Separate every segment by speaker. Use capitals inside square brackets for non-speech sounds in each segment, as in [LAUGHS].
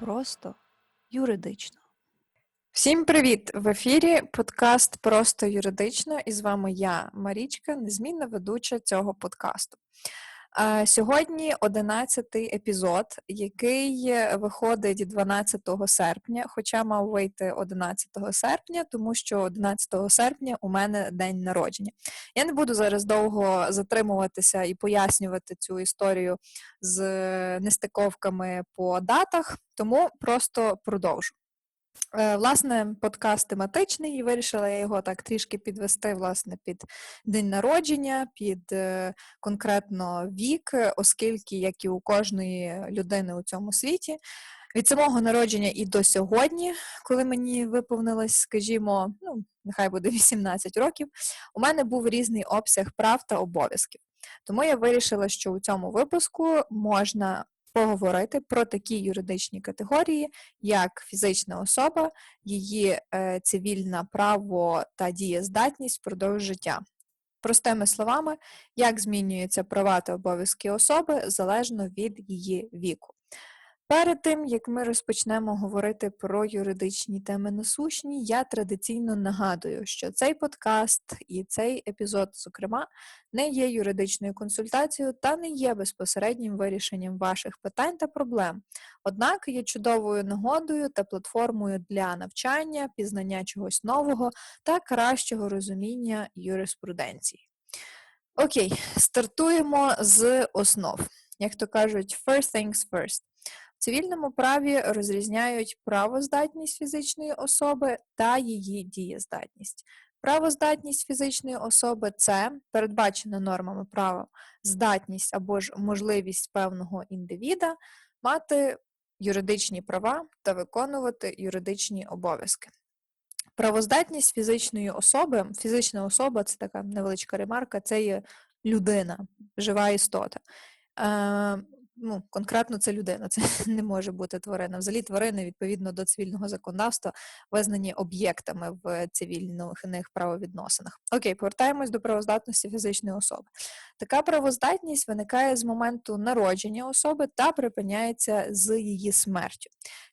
Speaker 1: просто юридично.
Speaker 2: Всім привіт! В ефірі подкаст Просто юридично, і з вами я, Марічка, незмінна ведуча цього подкасту. Е, Сьогодні 11-й епізод, який виходить 12 серпня, хоча мав вийти 11 серпня, тому що 11 серпня у мене день народження. Я не буду зараз довго затримуватися і пояснювати цю історію з нестиковками по датах, тому просто продовжу. Е, Власне, подкаст тематичний, і вирішила я його так трішки підвести власне, під день народження, під е, конкретно вік, оскільки, як і у кожної людини у цьому світі, від самого народження і до сьогодні, коли мені виповнилось, скажімо, ну, нехай буде [LAUGHS] 18 років, у мене був різний обсяг прав та обов'язків. Тому я вирішила, що у цьому випуску можна поговорити про такі юридичні категорії, як фізична особа, її е, цивільне право та дієздатність впродовж життя. Простими словами, як змінюються права та обов'язки особи залежно від її віку. Перед тим, як ми розпочнемо говорити про юридичні теми насущні, я традиційно нагадую, що цей подкаст і цей епізод, зокрема, не є юридичною консультацією та не є безпосереднім вирішенням ваших питань та проблем, однак є чудовою нагодою та платформою для навчання, пізнання чогось нового та кращого розуміння юриспруденції. Окей, стартуємо з основ. Як то кажуть, first things first. Цивільному праві розрізняють правоздатність фізичної особи та її дієздатність. Правоздатність фізичної особи це передбачена нормами права здатність або ж можливість певного індивіда мати юридичні права та виконувати юридичні обов'язки. Правоздатність фізичної особи, фізична особа це така невеличка ремарка, це є людина, жива істота. Ну, конкретно це людина, це [LAUGHS] не може бути тварина. Взагалі тварини відповідно до цивільного законодавства визнані об'єктами в цивільних правовідносинах. Окей, повертаємось до правоздатності фізичної особи. Така правоздатність виникає з моменту народження особи та припиняється з її смертю.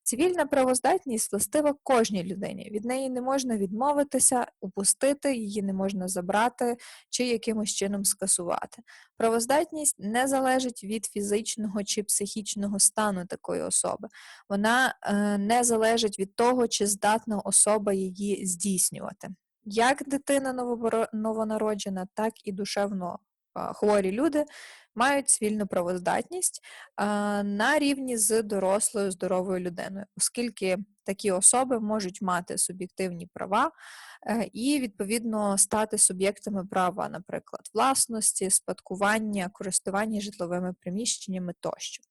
Speaker 2: Цивільна правоздатність властива кожній людині. Від неї не можна відмовитися, упустити, її не можна забрати чи якимось чином скасувати. Правоздатність не залежить від фізичного чи психічного стану такої особи. Вона е, не залежить від того, чи здатна особа її здійснювати. Як дитина новонароджена, так і душевно хворі люди мають цивільну правоздатність на рівні з дорослою здоровою людиною, оскільки такі особи можуть мати суб'єктивні права е, і, відповідно, стати суб'єктами права, наприклад, власності, спадкування, користування житловими приміщеннями тощо.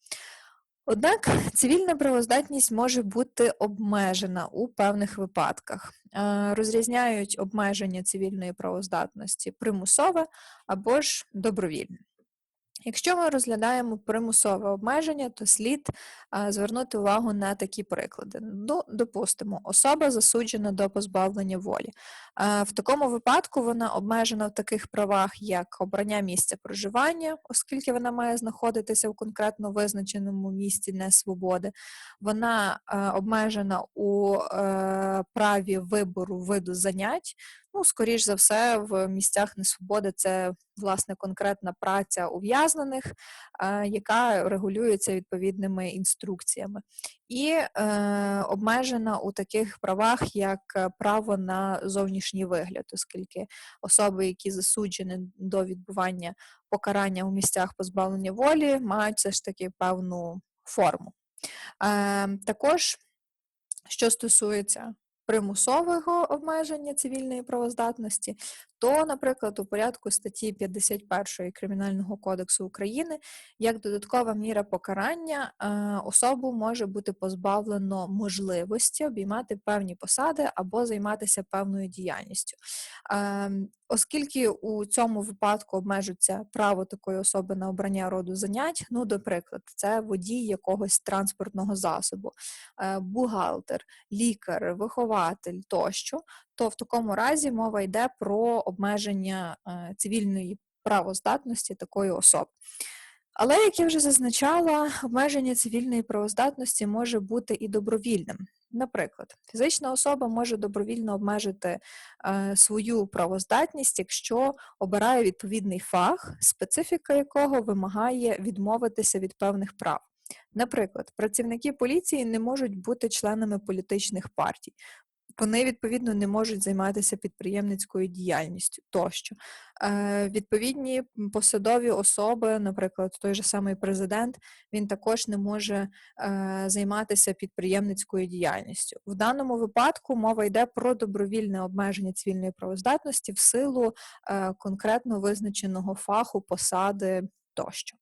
Speaker 2: Однак цивільна правоздатність може бути обмежена у певних випадках. Е, розрізняють обмеження цивільної правоздатності примусове або ж добровільне. Якщо ми розглядаємо примусове обмеження, то слід звернути увагу на такі приклади. Ну, Допустимо, особа засуджена до позбавлення волі. В такому випадку вона обмежена в таких правах, як обрання місця проживання, оскільки вона має знаходитися в конкретно визначеному місці несвободи. Вона обмежена у праві вибору виду занять. Ну, скоріш за все, в місцях несвободи це власне конкретна праця ув'язнених, яка регулюється відповідними інструкціями, і е, обмежена у таких правах, як право на зовнішній вигляд, оскільки особи, які засуджені до відбування покарання у місцях позбавлення волі, мають все ж таки певну форму. Е, Також, що стосується примусового обмеження цивільної правоздатності, то, наприклад, у порядку статті 51 Кримінального кодексу України як додаткова міра покарання е, особу може бути позбавлено можливості обіймати певні посади або займатися певною діяльністю. Ем, оскільки у цьому випадку обмежується право такої особи на обрання роду занять, ну, до прикладу, це водій якогось транспортного засобу, е, бухгалтер, лікар, вихователь тощо, то в такому разі мова йде про обмеження е, цивільної правоздатності такої особи. Але, як я вже зазначала, обмеження цивільної правоздатності може бути і добровільним. Наприклад, фізична особа може добровільно обмежити е, свою правоздатність, якщо обирає відповідний фах, специфіка якого вимагає відмовитися від певних прав. Наприклад, працівники поліції не можуть бути членами політичних партій. Вони відповідно не можуть займатися підприємницькою діяльністю тощо. Е, відповідні посадові особи, наприклад, той же самий президент, він також не може е, займатися підприємницькою діяльністю. В даному випадку мова йде про добровільне обмеження цивільної правоздатності в силу е, конкретно визначеного фаху, посади тощо.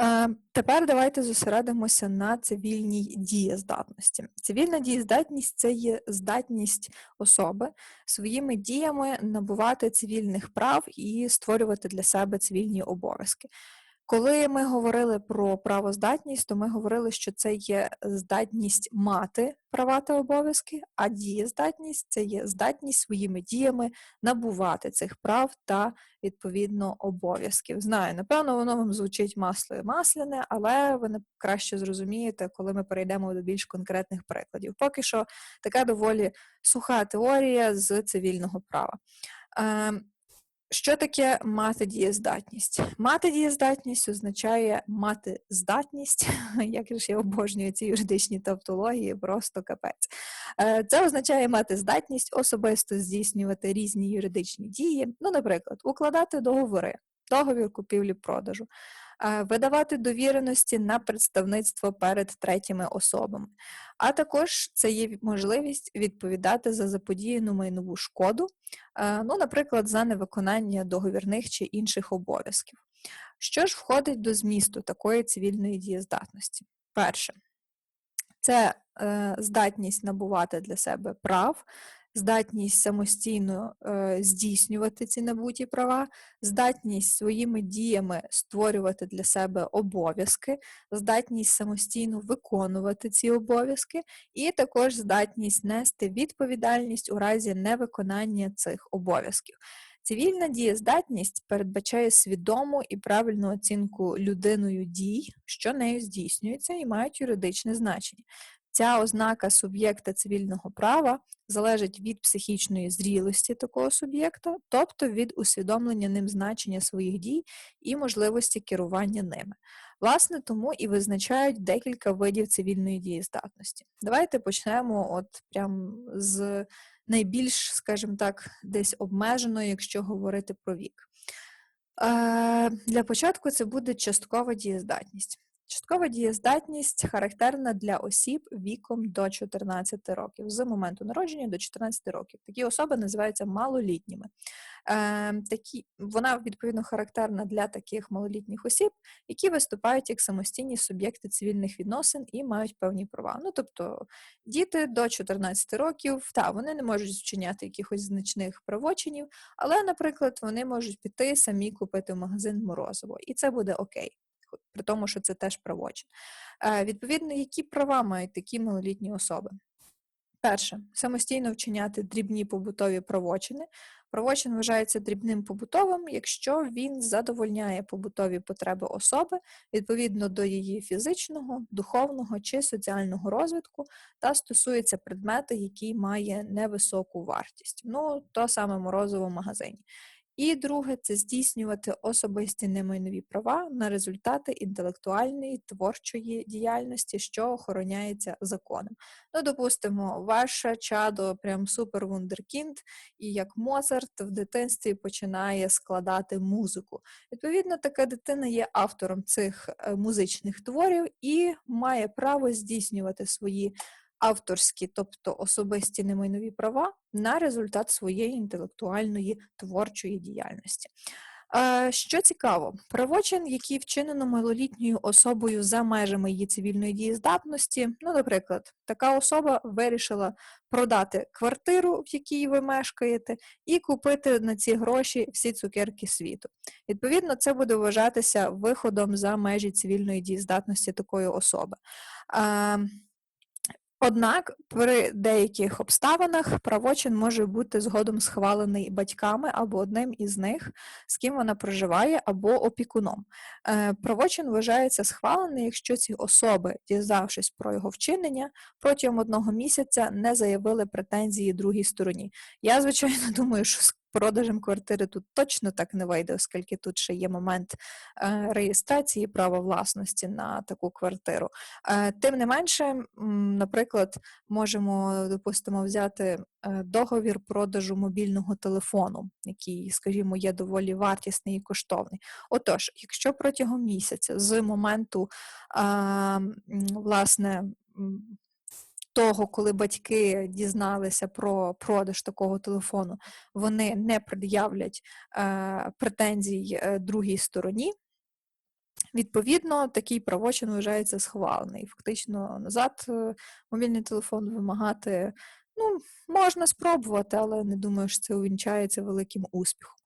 Speaker 2: Е, Тепер давайте зосередимося на цивільній дієздатності. Цивільна дієздатність це є здатність особи своїми діями набувати цивільних прав і створювати для себе цивільні обов'язки. Коли ми говорили про правоздатність, то ми говорили, що це є здатність мати права та обов'язки, а дієздатність це є здатність своїми діями набувати цих прав та відповідно обов'язків. Знаю, напевно, воно вам звучить масло і масляне, але ви не краще зрозумієте, коли ми перейдемо до більш конкретних прикладів. Поки що така доволі суха теорія з цивільного права. Що таке мати дієздатність? Мати дієздатність означає мати здатність, [LAUGHS] як ж я обожнюю ці юридичні тавтології, просто капець. Е, Це означає мати здатність особисто здійснювати різні юридичні дії, ну, наприклад, укладати договори, договір купівлі-продажу, видавати довіреності на представництво перед третіми особами. А також це є можливість відповідати за заподіяну майнову шкоду, е, ну, наприклад, за невиконання договірних чи інших обов'язків. Що ж входить до змісту такої цивільної дієздатності? Перше, це е, здатність набувати для себе прав, здатність самостійно е, здійснювати ці набуті права, здатність своїми діями створювати для себе обов'язки, здатність самостійно виконувати ці обов'язки, і також здатність нести відповідальність у разі невиконання цих обов'язків. Цивільна дієздатність передбачає свідому і правильну оцінку людиною дій, що нею здійснюється, і мають юридичне значення. Ця ознака суб'єкта цивільного права залежить від психічної зрілості такого суб'єкта, тобто від усвідомлення ним значення своїх дій і можливості керування ними. Власне, тому і визначають декілька видів цивільної дієздатності. Давайте почнемо от прям з найбільш, скажімо так, десь обмеженої, якщо говорити про вік. Е, Для початку це буде часткова дієздатність. Часткова дієздатність характерна для осіб віком до 14 років, з моменту народження до 14 років. Такі особи називаються малолітніми. Е, такі, Вона відповідно характерна для таких малолітніх осіб, які виступають як самостійні суб'єкти цивільних відносин і мають певні права. Ну тобто діти до 14 років, та вони не можуть вчиняти якихось значних правочинів, але, наприклад, вони можуть піти самі купити в магазин морозиво, і це буде окей при тому, що це теж правочин. Е, Відповідно, які права мають такі малолітні особи? Перше, самостійно вчиняти дрібні побутові правочини. Правочин вважається дрібним побутовим, якщо він задовольняє побутові потреби особи відповідно до її фізичного, духовного чи соціального розвитку та стосується предмета, який має невисоку вартість. Ну, то саме морозиво в магазині. І друге це здійснювати особисті немайнові права на результати інтелектуальної творчої діяльності, що охороняється законом. Ну, допустимо, ваше чадо прям супер вундеркінд, і як Моцарт в дитинстві починає складати музику. Відповідно, така дитина є автором цих е, музичних творів і має право здійснювати свої авторські, тобто особисті немайнові права на результат своєї інтелектуальної творчої діяльності. Що цікаво, правочин, який вчинено малолітньою особою за межами її цивільної дієздатності, ну, наприклад, така особа вирішила продати квартиру, в якій ви мешкаєте, і купити на ці гроші всі цукерки світу. Відповідно, це буде вважатися виходом за межі цивільної дієздатності такої особи. Однак при деяких обставинах правочин може бути згодом схвалений батьками або одним із них, з ким вона проживає, або опікуном. Е, Правочин вважається схвалений, якщо ці особи, дізнавшись про його вчинення, протягом одного місяця не заявили претензії другій стороні. Я, звичайно, [LAUGHS] думаю, що продажем квартири тут точно так не вийде, оскільки тут ще є момент е, реєстрації права власності на таку квартиру. Е, Тим не менше, наприклад, можемо, допустимо, взяти е, договір продажу мобільного телефону, який, скажімо, є доволі вартісний і коштовний. Отож, якщо протягом місяця з моменту власне. Того, коли батьки дізналися про продаж такого телефону, вони не пред'являть е, претензій е, другій стороні, Відповідно, такий правочин вважається схвалений. Фактично назад е, мобільний телефон вимагати ну, можна спробувати, але не думаю, що це увінчається великим успіхом.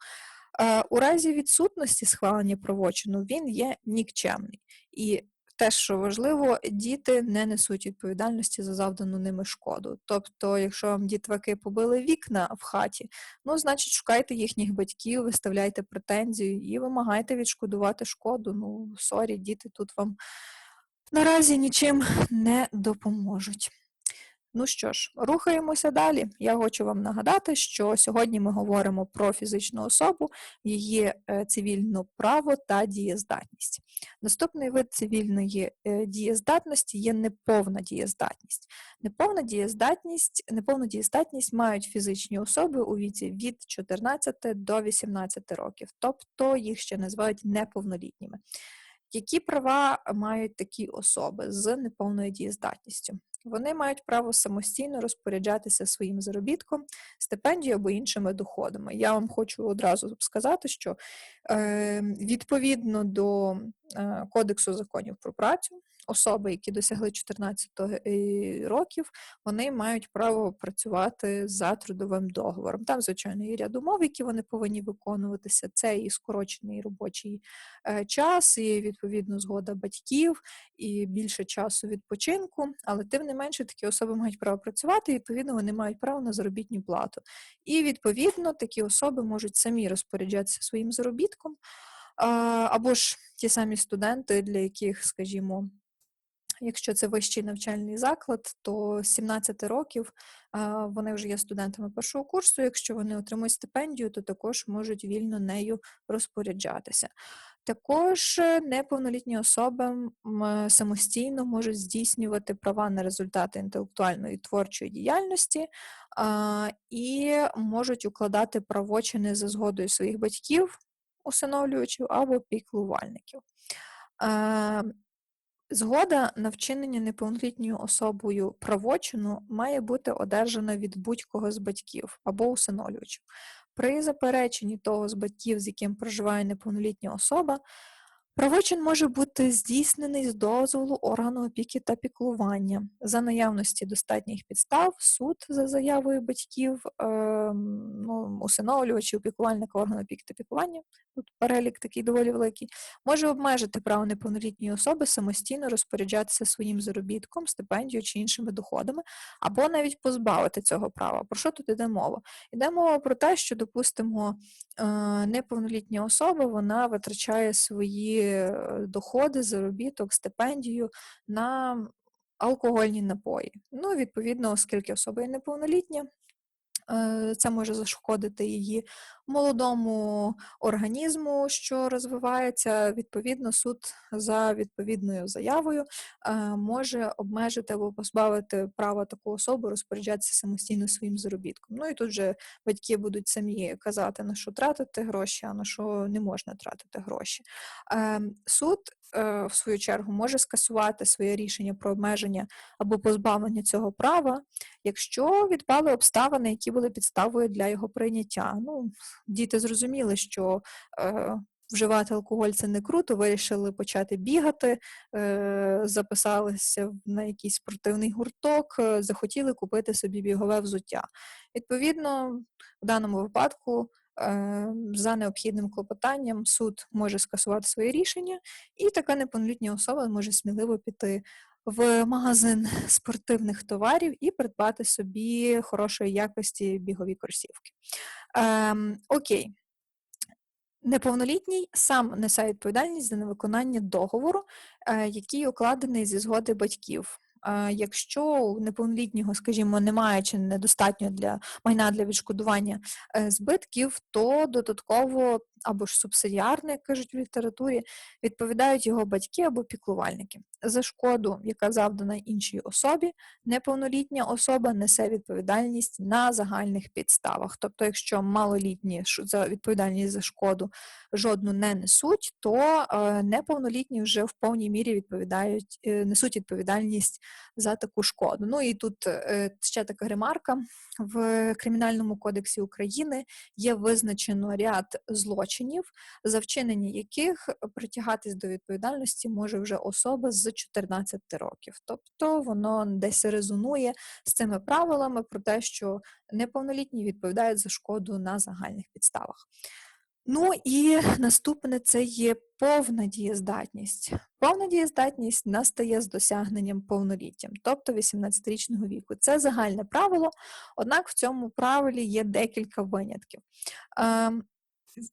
Speaker 2: Е, У разі відсутності схвалення правочину він є нікчемний. І те, що важливо, діти не несуть відповідальності за завдану ними шкоду. Тобто, якщо вам дітваки побили вікна в хаті, ну, значить, шукайте їхніх батьків, виставляйте претензію і вимагайте відшкодувати шкоду. Ну, сорі, діти тут вам наразі нічим не допоможуть. Ну що ж, рухаємося далі. Я хочу вам нагадати, що сьогодні ми говоримо про фізичну особу, її е, цивільне право та дієздатність. Наступний вид цивільної е, дієздатності є неповна дієздатність. Неповна дієздатність, неповну дієздатність мають фізичні особи у віці від 14 до 18 років, тобто їх ще називають неповнолітніми. Які права мають такі особи з неповною дієздатністю? Вони мають право самостійно розпоряджатися своїм заробітком, стипендією або іншими доходами. Я вам хочу одразу сказати, що е, відповідно до е, Кодексу законів про працю, особи, які досягли 14 е, років, вони мають право працювати за трудовим договором. Там, звичайно, є ряд умов, які вони повинні виконуватися. Це і скорочений робочий е, час, і відповідно згода батьків, і більше часу відпочинку. Але тим не менше такі особи мають право працювати, і відповідно вони мають право на заробітну плату. І відповідно такі особи можуть самі розпоряджатися своїм заробітком. Або ж ті самі студенти, для яких, скажімо, Якщо це вищий навчальний заклад, то з 17 років вони вже є студентами першого курсу. Якщо вони отримують стипендію, то також можуть вільно нею розпоряджатися. Також е, неповнолітні особи самостійно можуть здійснювати права на результати інтелектуальної і творчої діяльності і можуть укладати правочини за згодою своїх батьків, усиновлювачів або піклувальників. Згода на вчинення неповнолітньою особою правочину має бути одержана від будь-кого з батьків або усиновлювачів. При запереченні того з батьків, з яким проживає неповнолітня особа, правочин може бути здійснений з дозволу органу опіки та піклування. За наявності достатніх підстав, суд за заявою батьків, ем, ну, усиновлювачів, піклувальника органу опіки та піклування, тут перелік такий доволі великий, може обмежити право неповнолітньої особи самостійно розпоряджатися своїм заробітком, стипендією чи іншими доходами, або навіть позбавити цього права. Про що тут іде мова? Йде мова про те, що, допустимо, е, неповнолітня особа вона витрачає свої е, доходи, заробіток, стипендію на алкогольні напої. Ну, відповідно, оскільки особа є неповнолітня, е, це може зашкодити її молодому організму, що розвивається. Відповідно, суд за відповідною заявою е, може обмежити або позбавити права таку особу розпоряджатися самостійно своїм заробітком. Ну і тут же батьки будуть самі казати, на що тратити гроші, а на що не можна тратити гроші. Е, Суд, е, в свою чергу, може скасувати своє рішення про обмеження або позбавлення цього права, якщо відпали обставини, які були підставою для його прийняття. Ну, діти зрозуміли, що е, вживати алкоголь це не круто, вирішили почати бігати, е, записалися на якийсь спортивний гурток, е, захотіли купити собі бігове взуття. Відповідно, в даному випадку е, за необхідним клопотанням суд може скасувати своє рішення, і така неповнолітня особа може сміливо піти в магазин спортивних товарів і придбати собі хорошої якості бігові кросівки. Ем, окей. Неповнолітній сам несе відповідальність за невиконання договору, е, який укладений зі згоди батьків. Е, Якщо у неповнолітнього, скажімо, немає чи недостатньо для майна для відшкодування е, збитків, то додатково або ж субсидіарно, як кажуть в літературі, відповідають його батьки або піклувальники. За шкоду, яка завдана іншій особі, неповнолітня особа несе відповідальність на загальних підставах. Тобто, якщо малолітні за відповідальність за шкоду жодну не несуть, то е, неповнолітні вже в повній мірі відповідають, е, несуть відповідальність за таку шкоду. Ну і тут е, ще така ремарка: в Кримінальному кодексі України є визначено ряд злочинів, за вчинення яких притягатись до відповідальності може вже особа з 14 років. Тобто воно десь резонує з цими правилами про те, що неповнолітні відповідають за шкоду на загальних підставах. Ну і наступне це є повна дієздатність. Повна дієздатність настає з досягненням повноліття, тобто 18-річного віку. Це загальне правило, однак в цьому правилі є декілька винятків. Ем,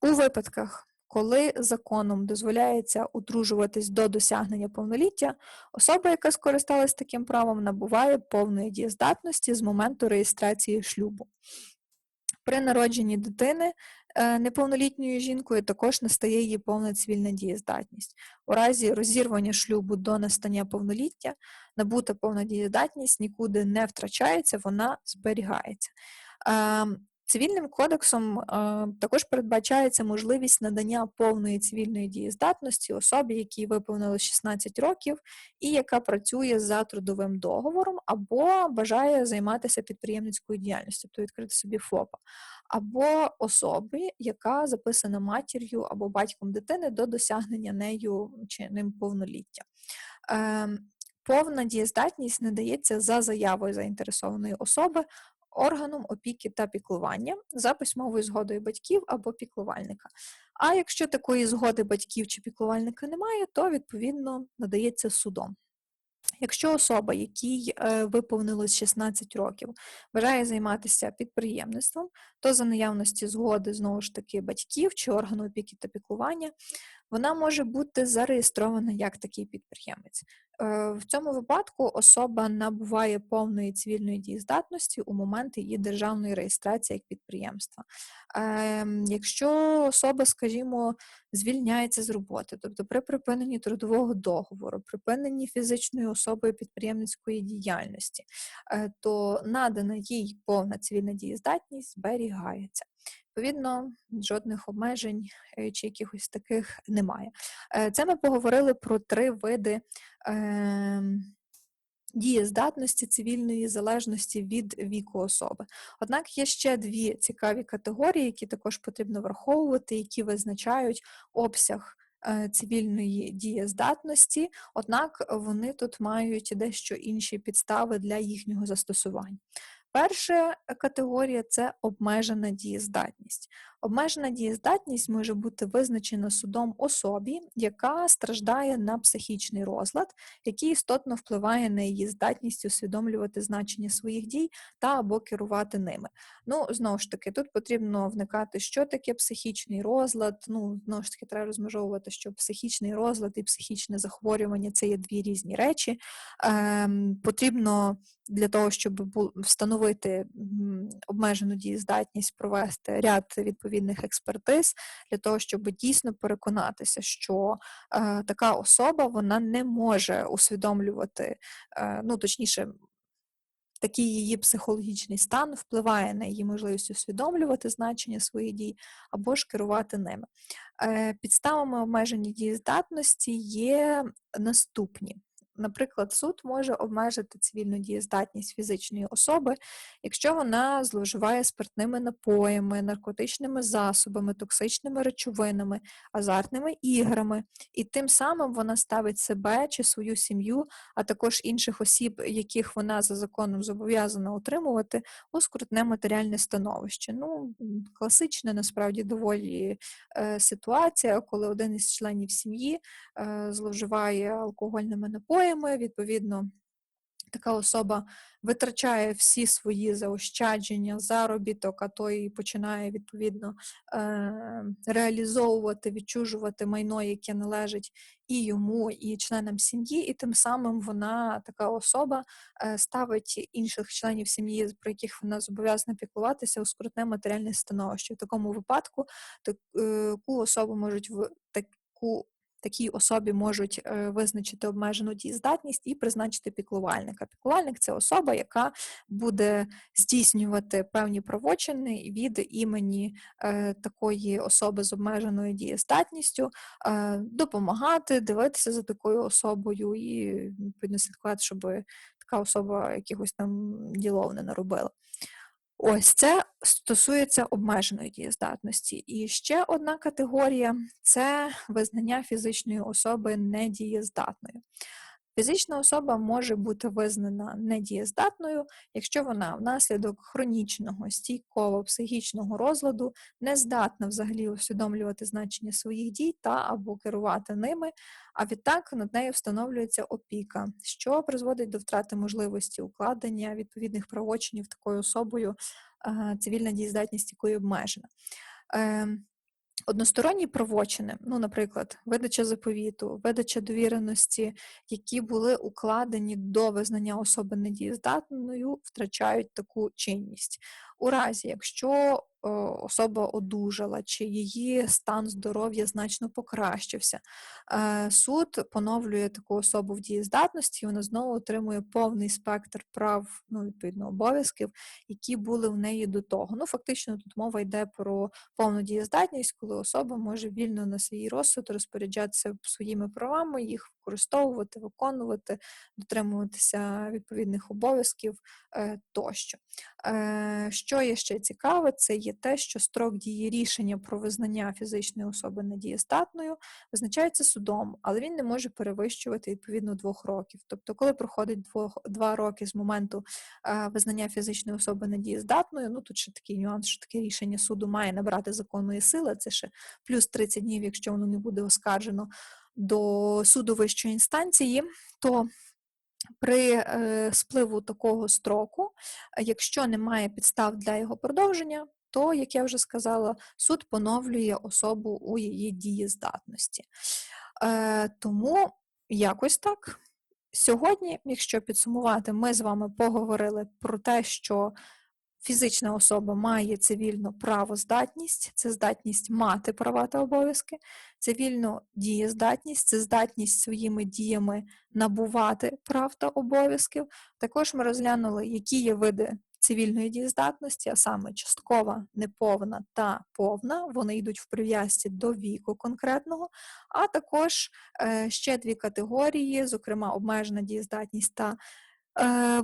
Speaker 2: у випадках, коли законом дозволяється одружуватись до досягнення повноліття, особа, яка скористалась таким правом, набуває повної дієздатності з моменту реєстрації шлюбу. При народженні дитини неповнолітньою жінкою також настає її повна цивільна дієздатність. У разі розірвання шлюбу до настання повноліття набута повна дієздатність нікуди не втрачається, вона зберігається. Цивільним кодексом е, також передбачається можливість надання повної цивільної дієздатності особі, якій виповнилось 16 років, і яка працює за трудовим договором або бажає займатися підприємницькою діяльністю, тобто відкрити собі ФОПа, або особі, яка записана матір'ю або батьком дитини до досягнення нею чи ним повноліття. Ем, Повна дієздатність надається за заявою заінтересованої особи органом опіки та піклування за письмовою згодою батьків або піклувальника. А якщо такої згоди батьків чи піклувальника немає, то відповідно надається судом. Якщо особа, якій е, виповнилось 16 років, бажає займатися підприємництвом, то за наявності згоди знову ж таки батьків чи органу опіки та піклування, вона може бути зареєстрована як такий підприємець. Е, В цьому випадку особа набуває повної цивільної дієздатності у момент її державної реєстрації як підприємства. Ем, Якщо особа, скажімо, звільняється з роботи, тобто при припиненні трудового договору, припиненні фізичної особою підприємницької діяльності, е, то надана їй повна цивільна дієздатність зберігається. Відповідно, жодних обмежень е, чи якихось таких немає. Е, Це ми поговорили про три види ем, дієздатності цивільної залежності від віку особи. Однак є ще дві цікаві категорії, які також потрібно враховувати, які визначають обсяг е, цивільної дієздатності, однак вони тут мають дещо інші підстави для їхнього застосування. Перша категорія це обмежена дієздатність. Обмежена дієздатність може бути визначена судом особі, яка страждає на психічний розлад, який істотно впливає на її здатність усвідомлювати значення своїх дій та або керувати ними. Ну, знову ж таки, тут потрібно вникати, що таке психічний розлад. Ну, знову ж таки, треба розмежовувати, що психічний розлад і психічне захворювання це є дві різні речі. Ем, Потрібно для того, щоб встановити обмежену дієздатність, провести ряд відповідних експертиз для того, щоб дійсно переконатися, що е, така особа вона не може усвідомлювати, е, ну точніше. Такий її психологічний стан впливає на її можливість усвідомлювати значення своїх дій або ж керувати ними. Е, Підставами обмеження дієздатності є наступні. Наприклад, суд може обмежити цивільну дієздатність фізичної особи, якщо вона зловживає спиртними напоями, наркотичними засобами, токсичними речовинами, азартними іграми, і тим самим вона ставить себе чи свою сім'ю, а також інших осіб, яких вона за законом зобов'язана утримувати, у скрутне матеріальне становище. Ну, класична насправді доволі е, ситуація, коли один із членів сім'ї е, зловживає алкогольними напоями, відповідно. Така особа витрачає всі свої заощадження, заробіток, а то і починає відповідно е, реалізовувати, відчужувати майно, яке належить і йому, і членам сім'ї, і тим самим вона така особа е, ставить інших членів сім'ї, про яких вона зобов'язана піклуватися, у скрутне матеріальне становище. В такому випадку таку особу можуть в таку такій особі можуть е, визначити обмежену дієздатність і призначити піклувальника. Піклувальник це особа, яка буде здійснювати певні правочини від імені е, такої особи з обмеженою дієздатністю, е, допомагати, дивитися за такою особою і відповідно слідкувати, щоб така особа якихось там ділов не наробила. Ось це стосується обмеженої дієздатності. І ще одна категорія це визнання фізичної особи недієздатною. Фізична особа може бути визнана недієздатною, якщо вона внаслідок хронічного, стійкого психічного розладу не здатна взагалі усвідомлювати значення своїх дій та або керувати ними, а відтак над нею встановлюється опіка, що призводить до втрати можливості укладення відповідних правочинів такою особою, е, цивільна дієздатність якої обмежена. Односторонні правочини, ну, наприклад, видача заповіту, видача довіреності, які були укладені до визнання особи недієздатною, втрачають таку чинність. У разі, якщо особа одужала, чи її стан здоров'я значно покращився, е, суд поновлює таку особу в дієздатності, і вона знову отримує повний спектр прав, ну, відповідно, обов'язків, які були в неї до того. Ну, фактично, тут мова йде про повну дієздатність, коли особа може вільно на свій розсуд розпоряджатися своїми правами, їх використовувати, виконувати, дотримуватися відповідних обов'язків е, тощо. Е, що є ще цікаве, це є те, що строк дії рішення про визнання фізичної особи недієздатною визначається судом, але він не може перевищувати відповідно двох років. Тобто, коли проходить два роки з моменту е, визнання фізичної особи недієздатною, ну тут ще такий нюанс, що таке рішення суду має набрати законної сили, це ще плюс 30 днів, якщо воно не буде оскаржено до суду вищої інстанції, то при е, спливу такого строку, якщо немає підстав для його продовження, то, як я вже сказала, суд поновлює особу у її дієздатності. Е, тому якось так. Сьогодні, якщо підсумувати, ми з вами поговорили про те, що Фізична особа має цивільну правоздатність, це здатність мати права та обов'язки, цивільну дієздатність це здатність своїми діями набувати прав та обов'язків. Також ми розглянули, які є види цивільної дієздатності, а саме часткова, неповна та повна. Вони йдуть в прив'язці до віку конкретного, а також е, ще дві категорії, зокрема обмежена дієздатність та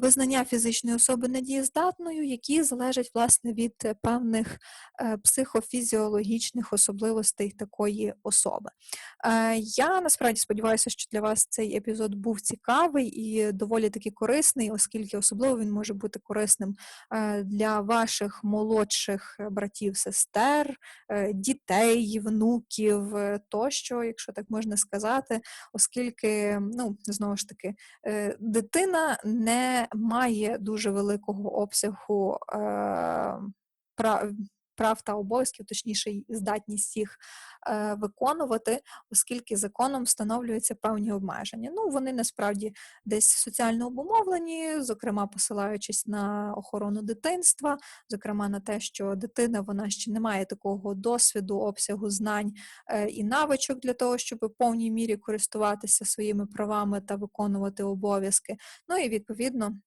Speaker 2: визнання фізичної особи недієздатною, які залежать власне від е, певних е, психофізіологічних особливостей такої особи. Я насправді сподіваюся, що для вас цей епізод був цікавий і доволі таки корисний, оскільки особливо він може бути корисним для ваших молодших братів, сестер, дітей, внуків тощо, якщо так можна сказати, оскільки, ну, знову ж таки, дитина не має дуже великого обсягу е, прав, та обов'язків, точніше, здатність їх е, виконувати, оскільки законом встановлюються певні обмеження. Ну, вони насправді десь соціально обумовлені, зокрема, посилаючись на охорону дитинства, зокрема на те, що дитина вона ще не має такого досвіду, обсягу знань е, і навичок для того, щоб в повній мірі користуватися своїми правами та виконувати обов'язки. Ну і відповідно.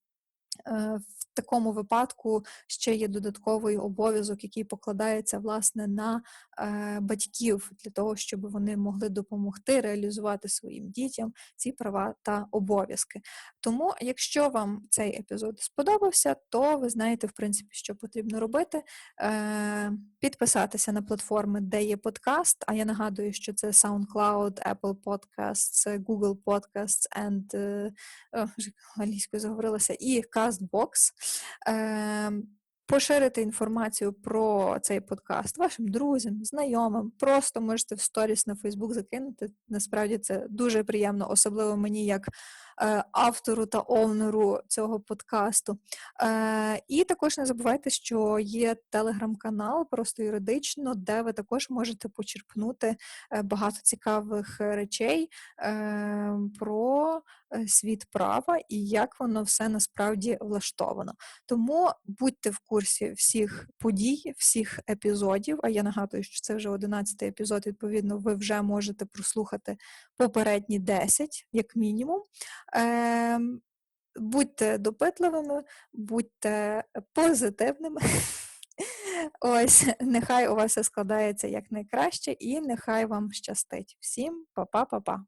Speaker 2: Е, В такому випадку ще є додатковий обов'язок, який покладається власне на е, батьків для того, щоб вони могли допомогти реалізувати своїм дітям ці права та обов'язки. Тому, якщо вам цей епізод сподобався, то ви знаєте, в принципі, що потрібно робити. Е, Підписатися на платформи, де є подкаст. А я нагадую, що це SoundCloud, Apple Podcasts, Google Podcasts and англійською заговорилася, і CastBox. Е, Поширити інформацію про цей подкаст вашим друзям, знайомим. Просто можете в сторіс на Фейсбук закинути. Насправді це дуже приємно, особливо мені як е, автору та овнеру цього подкасту. Е, і також не забувайте, що є телеграм-канал, просто юридично, де ви також можете почерпнути е, багато цікавих речей про світ права і як воно все насправді влаштовано. Тому будьте в курсі всіх подій, всіх епізодів. А я нагадую, що це вже 11 епізод. Відповідно, ви вже можете прослухати попередні 10, як мінімум. Ем, Будьте допитливими, будьте позитивними. [LAUGHS] Ось, нехай у вас все складається якнайкраще, і нехай вам щастить. Всім па-па-па-па.